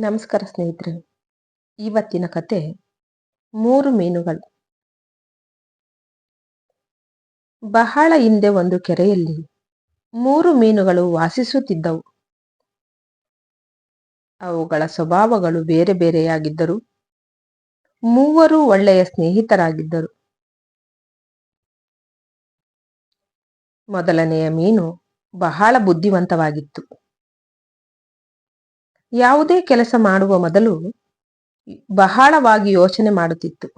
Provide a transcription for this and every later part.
ನಮಸ್ಕಾರ ಸ್ನೇಹಿತರೆ. ಇವತ್ತಿನ ಕತೆ ಮೂರು ಮೀನುಗಳು. ಬಹಳ ಹಿಂದೆ ಒಂದು ಕೆರೆಯಲ್ಲಿ ಮೂರು ಮೀನುಗಳು ವಾಸಿಸುತ್ತಿದ್ದವು. ಅವುಗಳ ಸ್ವಭಾವಗಳು ಬೇರೆ ಬೇರೆಯಾಗಿದ್ದರು ಮೂವರು ಒಳ್ಳೆಯ ಸ್ನೇಹಿತರಾಗಿದ್ದರು. ಮೊದಲನೆಯ ಮೀನು ಬಹಳ ಬುದ್ಧಿವಂತವಾಗಿತ್ತು. ಯಾವುದೇ ಕೆಲಸ ಮಾಡುವ ಮೊದಲು ಬಹಳವಾಗಿ ಯೋಚನೆ ಮಾಡುತ್ತಿತ್ತು.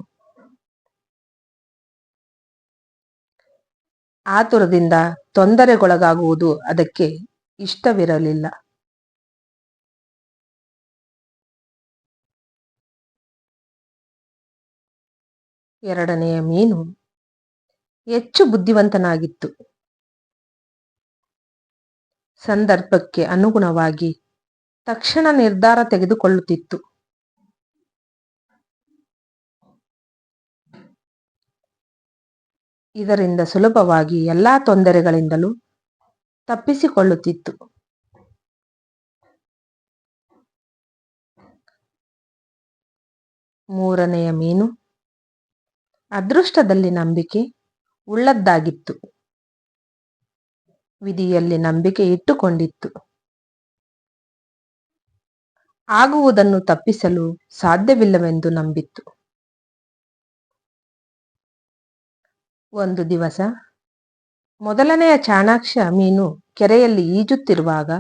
ಆತುರದಿಂದ ತೊಂದರೆಗೊಳಗಾಗುವುದು ಅದಕ್ಕೆ ಇಷ್ಟವಿರಲಿಲ್ಲ. ಎರಡನೆಯ ಮೀನು ಹೆಚ್ಚು ಬುದ್ಧಿವಂತನಾಗಿತ್ತು. ಸಂದರ್ಭಕ್ಕೆ ಅನುಗುಣವಾಗಿ ತಕ್ಷಣ ನಿರ್ಧಾರ ತೆಗೆದುಕೊಳ್ಳುತ್ತಿತ್ತು. ಇದರಿಂದ ಸುಲಭವಾಗಿ ಎಲ್ಲಾ ತೊಂದರೆಗಳಿಂದಲೂ ತಪ್ಪಿಸಿಕೊಳ್ಳುತ್ತಿತ್ತು. ಮೂರನೆಯ ಮೀನು ಅದೃಷ್ಟದಲ್ಲಿ ನಂಬಿಕೆ ಉಳ್ಳದ್ದಾಗಿತ್ತು. ವಿಧಿಯಲ್ಲಿ ನಂಬಿಕೆ ಇಟ್ಟುಕೊಂಡಿತ್ತು. ಆಗುವುದನ್ನು ತಪ್ಪಿಸಲು ಸಾಧ್ಯವಿಲ್ಲವೆಂದು ನಂಬಿತ್ತು. ಒಂದು ದಿವಸ ಮೊದಲನೆಯ ಚಾಣಾಕ್ಷ ಮೀನು ಕೆರೆಯಲ್ಲಿ ಈಜುತ್ತಿರುವಾಗ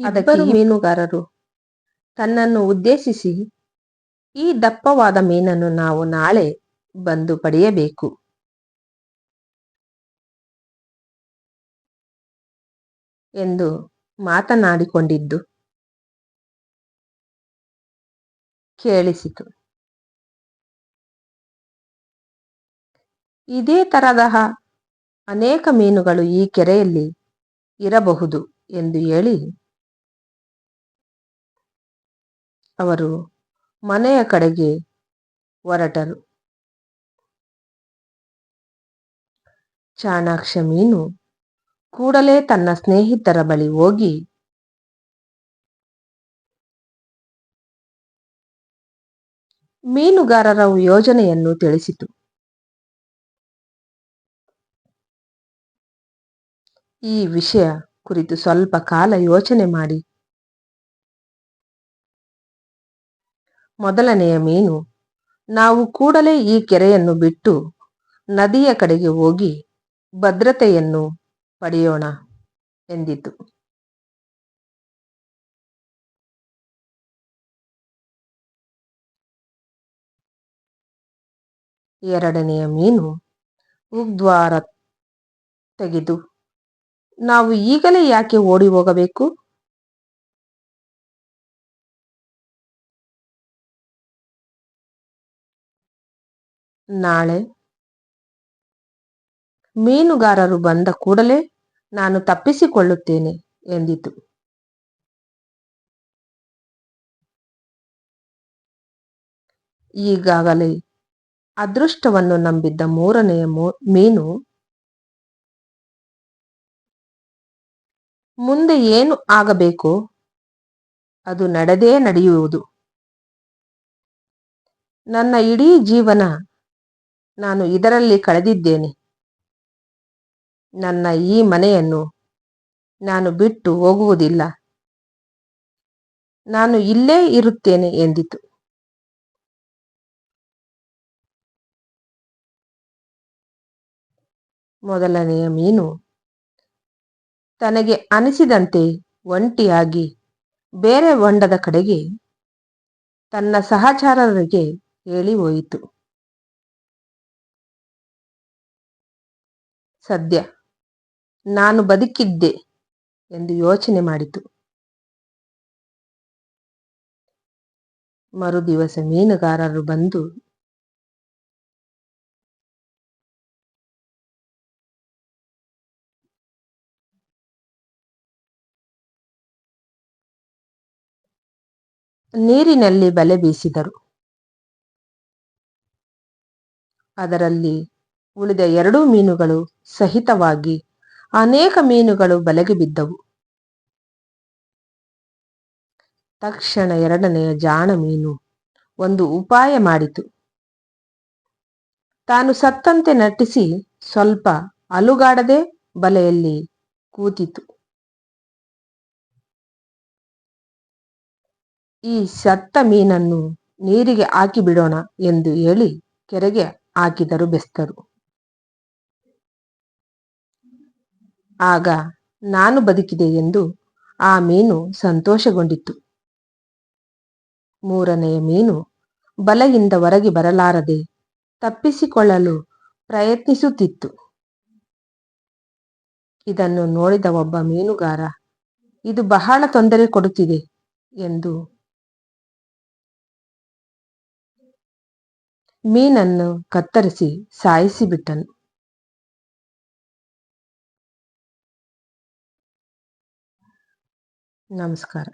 ಅದಕ್ಕೆ ಮೀನುಗಾರರು ತನ್ನನ್ನು ಉದ್ದೇಶಿಸಿ ಈ ದಪ್ಪವಾದ ಮೀನನ್ನು ನಾವು ನಾಳೆ ಬಂದು ಪಡೆಯಬೇಕು. ಎಂದು ಮಾತನಾಡಿಕೊಂಡಿದ್ದು. ಕೇಳಿಸಿತು. ಇದೇ ತರದ ಅನೇಕ ಮೀನುಗಳು ಈ ಕೆರೆಯಲ್ಲಿ ಇರಬಹುದು ಎಂದು ಹೇಳಿ ಅವರು ಮನೆಯ ಕಡೆಗೆ ಹೊರಟರು. ಚಾಣಾಕ್ಷ ಮೀನು ಕೂಡಲೇ ತನ್ನ ಸ್ನೇಹಿತರ ಬಳಿ ಹೋಗಿ ಮೀನುಗಾರರ ಯೋಜನೆಯನ್ನು ತಿಳಿಸಿತು. ಈ ವಿಷಯ ಕುರಿತು ಸ್ವಲ್ಪ ಕಾಲ ಯೋಚನೆ ಮಾಡಿ. ಮೊದಲನೆಯ ಮೀನು, ನಾವು ಕೂಡಲೇ ಈ ಕೆರೆಯನ್ನು ಬಿಟ್ಟು ನದಿಯ ಕಡೆಗೆ ಹೋಗಿ ಭದ್ರತೆಯನ್ನು ಪಡೆಯೋಣ ಎಂದಿತು. ಎರಡನೆಯ ಮೀನು ಉಗ್ದ್ವಾರ ತೆಗೆದು ನಾವು ಈಗಲೇ ಯಾಕೆ ಓಡಿ ಹೋಗಬೇಕು? ನಾಳೆ ಮೀನುಗಾರರು ಬಂದ ಕೂಡಲೇ ನಾನು ತಪ್ಪಿಸಿಕೊಳ್ಳುತ್ತೇನೆ ಎಂದಿತು. ಈಗಾಗಲೇ ಅದೃಷ್ಟವನ್ನು ನಂಬಿದ್ದ ಮೂರನೆಯ ಮೀನು ಮುಂದೆ ಏನು ಆಗಬೇಕೋ ಅದು ನಡೆದೇ ನಡೆಯುವುದು. ನನ್ನ ಇಡೀ ಜೀವನ ನಾನು ಇದರಲ್ಲಿ ಕಳೆದಿದ್ದೇನೆ. ನನ್ನ ಈ ಮನೆಯನ್ನು ನಾನು ಬಿಟ್ಟು ಹೋಗುವುದಿಲ್ಲ. ನಾನು ಇಲ್ಲೇ ಇರುತ್ತೇನೆ ಎಂದಿತು. ಮೊದಲನೆಯ ಮೀನು ತನಗೆ ಅನಿಸಿದಂತೆ ಒಂಟಿಯಾಗಿ ಬೇರೆ ಹೊಂಡದ ಕಡೆಗೆ ತನ್ನ ಸಹಚಾರರಿಗೆ ಹೇಳಿ ಹೋಯಿತು. ಸದ್ಯ ನಾನು ಬದುಕಿದ್ದೆ ಎಂದು ಯೋಚನೆ ಮಾಡಿತು. ಮರುದಿವಸ ಮೀನುಗಾರರು ಬಂದು ನೀರಿನಲ್ಲಿ ಬಲೆ ಬೀಸಿದರು. ಅದರಲ್ಲಿ ಉಳಿದ ಎರಡೂ ಮೀನುಗಳು ಸಹಿತವಾಗಿ ಅನೇಕ ಮೀನುಗಳು ಬಲೆಗೆ ಬಿದ್ದವು. ತಕ್ಷಣ ಎರಡನೆಯ ಜಾಣ ಮೀನು ಒಂದು ಉಪಾಯ ಮಾಡಿತು. ತಾನು ಸತ್ತಂತೆ ನಟಿಸಿ ಸ್ವಲ್ಪ ಅಲುಗಾಡದೆ ಬಲೆಯಲ್ಲಿ ಕೂತಿತು. ಈ ಸತ್ತ ಮೀನನ್ನು ನೀರಿಗೆ ಹಾಕಿ ಬಿಡೋಣ ಎಂದು ಹೇಳಿ ಕೆರೆಗೆ ಹಾಕಿದರು ಬೆಸ್ತರು. ಆಗ ನಾನು ಬದುಕಿದೆ ಎಂದು ಆ ಮೀನು ಸಂತೋಷಗೊಂಡಿತು ಮೂರನೆಯ ಮೀನು ಬಲೆಯಿಂದ ಹೊರಗೆ ಬರಲಾರದೆ ತಪ್ಪಿಸಿಕೊಳ್ಳಲು ಪ್ರಯತ್ನಿಸುತ್ತಿತ್ತು. ಇದನ್ನು ನೋಡಿದ ಒಬ್ಬ ಮೀನುಗಾರ, ಇದು ಬಹಳ ತೊಂದರೆ ಕೊಡುತ್ತಿದೆ ಎಂದು ಮೀನನ್ನು ಕತ್ತರಿಸಿ ಸಾಯಿಸಿಬಿಟ್ಟನು. ನಮಸ್ಕಾರ